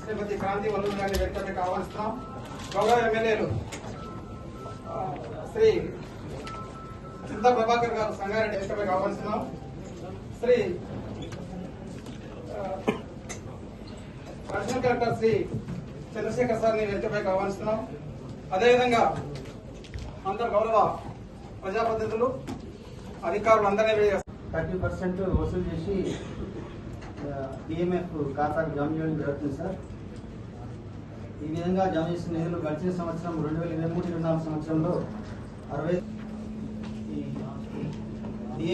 శ్రీమతి కాంతి వల్లు గారిని వెంటనే గౌరవ ఎమ్మెల్యేలు శ్రీ చింతా ప్రభాకర్ గారు సంగారెడ్డి వెంటనే కావాల్సిన. శ్రీ అర్జున్ కలెక్టర్ శ్రీ చంద్రశేఖర్ సార్ని వెంటనే కావాల్సిన. అదేవిధంగా అందరు గౌరవ ప్రజాప్రతినిధులు అధికారులు అందరినీ థర్టీ పర్సెంట్ వసూలు చేసి డిఎంఎఫ్ ఖాతాకు జమ చేయడం జరుగుతుంది సార్. ఈ విధంగా జమ చేసిన నిధులు గడిచిన సంవత్సరం రెండు వేల ఇరవై మూడు ఇరవై నాలుగు సంవత్సరంలో అరవై ఈ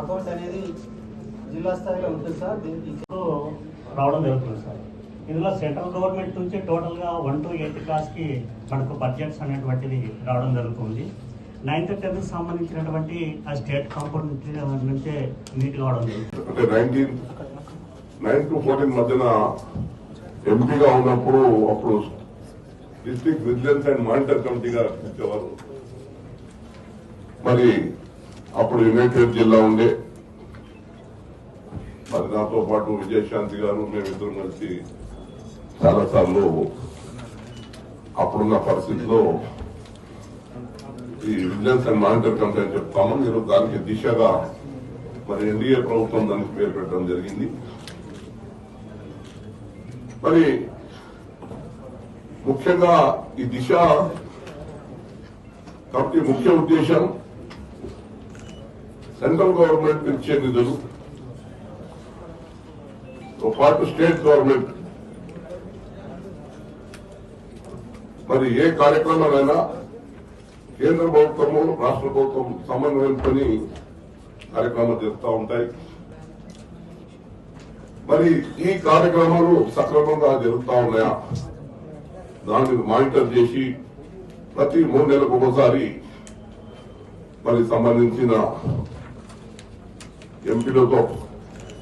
అకౌంట్ అనేది జిల్లా స్థాయిలో ఉంటుంది సార్. దీనికి రావడం జరుగుతుంది సార్. ఇందులో సెంట్రల్ గవర్నమెంట్ నుంచి టోటల్గా వన్ టు ఎయిత్ క్లాస్కి మనకు బడ్జెట్స్ అనేటువంటిది రావడం జరుగుతుంది. నైన్త్ టెన్త్ సంబంధించినటువంటి ఆ స్టేట్ కాంపోనెంట్ నుంచే నీట్ కావడం అంటే నైన్టీన్ నైన్ టు ఫోర్టీన్ మధ్యన ఎంపీగా ఉన్నప్పుడు అప్పుడు డిస్ట్రిక్ట్ విజిలెన్స్ అండ్ మానిటర్ కమిటీగా ఇచ్చేవారు మరి అప్పుడు యునైటెడ్ జిల్లా ఉండే. మరి నాతో పాటు విజయశాంతి గారు మేమిద్దరం కలిసి చాలాసార్లు అప్పుడున్న పరిస్థితిలో ఈ విజిలెన్స్ అండ్ మానిటర్ కంప్లైంట్ చెప్తాము మీరు దానికి దిశగా మరి ఎన్డీఏ ప్రభుత్వం దానికి పేరు పెట్టడం జరిగింది. మరి ముఖ్యంగా ఈ దిశ కమిటీ ముఖ్య ఉద్దేశం సెంట్రల్ గవర్నమెంట్ ఇచ్చే నిధులు పాటు స్టేట్ గవర్నమెంట్. మరి ఏ కార్యక్రమాలైనా కేంద్ర ప్రభుత్వము రాష్ట్ర ప్రభుత్వం సమన్వయంతో కార్యక్రమాలు చేస్తూ ఉంటాయి. మరి ఈ కార్యక్రమాలు సక్రమంగా జరుగుతూ ఉన్నాయా? దాన్ని మానిటర్ చేసి ప్రతి మూడు నెలలకు ఒకసారి మరి సంబంధించిన ఎంపీలతో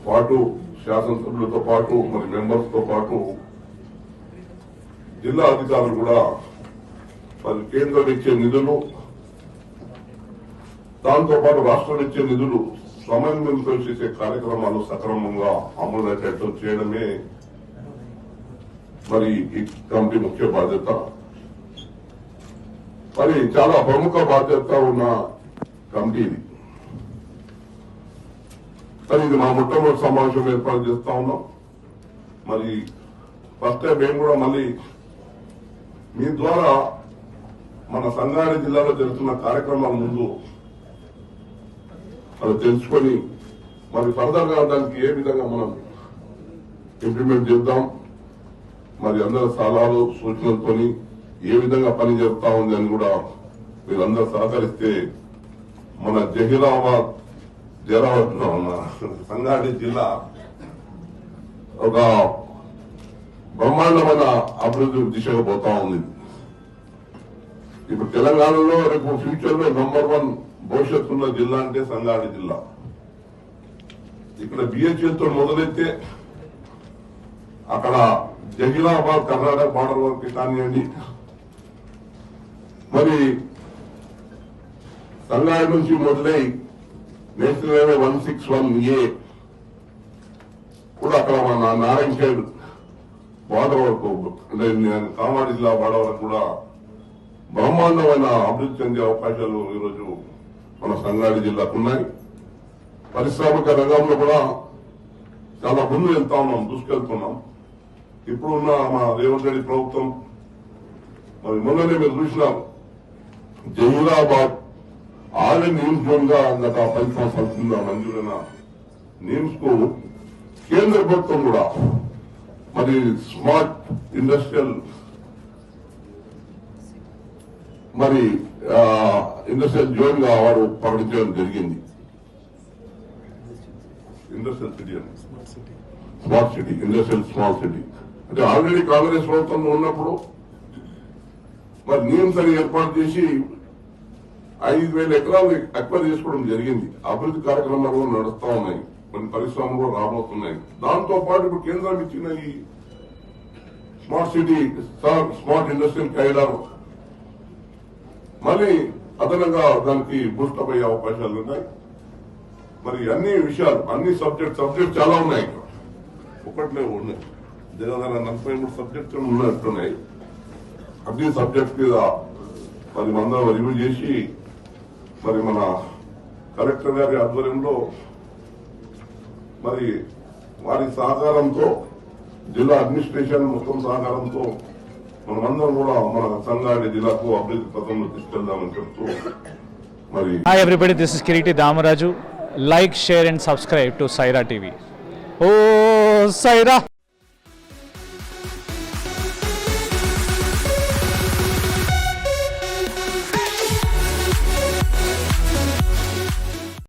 పాటు శాసనసభ్యులతో పాటు మరి మెంబర్స్తో పాటు జిల్లా అధికారులు కూడా మరి కేంద్రం ఇచ్చే నిధులు దాంతో పాటు రాష్ట్రం ఇచ్చే నిధులు సమన్వయంతో చేసే కార్యక్రమాలు సక్రమంగా అమలయ్యేటట్టు చేయడమే మరి ఈ కమిటీ ముఖ్య బాధ్యత. మరి చాలా ప్రముఖ బాధ్యత ఉన్న కమిటీ ఇది. మరి ఇది మా మొట్టమొదటి సమావేశం ఏర్పాటు చేస్తా ఉన్నాం. మరి ఫస్ట్ టైం మేము కూడా మళ్ళీ మీ ద్వారా మన సంగారెడ్డి జిల్లాలో జరుగుతున్న కార్యక్రమాల ముందు అది తెలుసుకొని మరి ఫర్దర్గా దానికి ఏ విధంగా మనం ఇంప్లిమెంట్ చేద్దాం మరి అందరి సలహాలు సూచనలతో ఏ విధంగా పని జరుగుతా ఉంది అని కూడా మీరందరూ సహకరిస్తే మన జహీరాబాద్ జరావట్లో ఉన్న సంగారెడ్డి జిల్లా ఒక బ్రహ్మాండమైన అభివృద్ధి దిశగా పోతా ఉంది. ఇప్పుడు తెలంగాణలో రేపు ఫ్యూచర్లో నంబర్ వన్ భవిష్యత్తు ఉన్న జిల్లా అంటే సంగారెడ్డి జిల్లా. ఇక్కడ బిహెచ్ఎల్తో మొదలైతే అక్కడ జహీరాబాద్ కర్ణాటక బార్డర్ వరకు కానివ్వండి మరి సంగారెడ్డి నుంచి మొదలై national highway one six one A కూడా అక్కడ మన నారాయణ ఖేడ్ బార్డర్ వరకు అంటే కామారెడ్డి జిల్లా బార్డర్ వరకు కూడా బ్రహ్మాండమైన అభివృద్ధి చెందే అవకాశాలు ఈరోజు మన సంగారెడ్డి జిల్లాకు ఉన్నాయి. పారిశ్రామిక రంగంలో కూడా చాలా ముందు వెళ్తా ఉన్నాం దూసుకెళ్తున్నాం. ఇప్పుడున్న మా రేవంత్ రెడ్డి ప్రభుత్వం మరి మొన్ననే మీరు చూసినాం జహీరాబాద్ ఆల్ నిమ్స్ జోన్గా గత పది సంవత్సరాల కింద మంజూరైన నిమ్స్కు కేంద్ర ప్రభుత్వం కూడా మరి స్మార్ట్ ఇండస్ట్రియల్ మరి ఇండస్ట్రియల్ జోన్గా వారు ప్రకటించడం జరిగింది. ఇండస్ట్రియల్ సిటీ అని. Smart city industrial smart city అంటే ఆల్రెడీ కాంగ్రెస్ ప్రభుత్వం ఉన్నప్పుడు మరి అని ఏర్పాటు చేసి ఐదు వేల ఎకరాలు అక్వైర్ చేసుకోవడం జరిగింది. అభివృద్ధి కార్యక్రమాలు నడుస్తా ఉన్నాయి. కొన్ని పరిశ్రమలు కూడా రాబోతున్నాయి. దాంతో పాటు ఇప్పుడు కేంద్రం ఇచ్చిన ఈ smart city smart industrial corridor మళ్ళీ అదనంగా దానికి బూస్టప్ అయ్యే అవకాశాలు ఉన్నాయి. మరి అన్ని విషయాలు అన్ని సబ్జెక్ట్ సబ్జెక్ట్ చాలా ఉన్నాయి. ఒకట్లే ఉన్నాయి దగ్గర నలభై మూడు సబ్జెక్టులు ఉన్నట్టున్నాయి. అన్ని సబ్జెక్ట్ మీద మరి మందరం రివ్యూ చేసి మరి మన కలెక్టర్ గారి ఆధ్వర్యంలో మరి వారి సహకారంతో జిల్లా అడ్మినిస్ట్రేషన్ మొత్తం సహకారంతో మనమందరం కూడా మన సంగారెడ్డి జిల్లాకు అభివృద్ధి పథంలో తీసుకెళ్దామని చెప్తూ మరి Hi everybody, this is Kiriti Damaraju. Like, share and subscribe to Saira TV. Oh, Saira!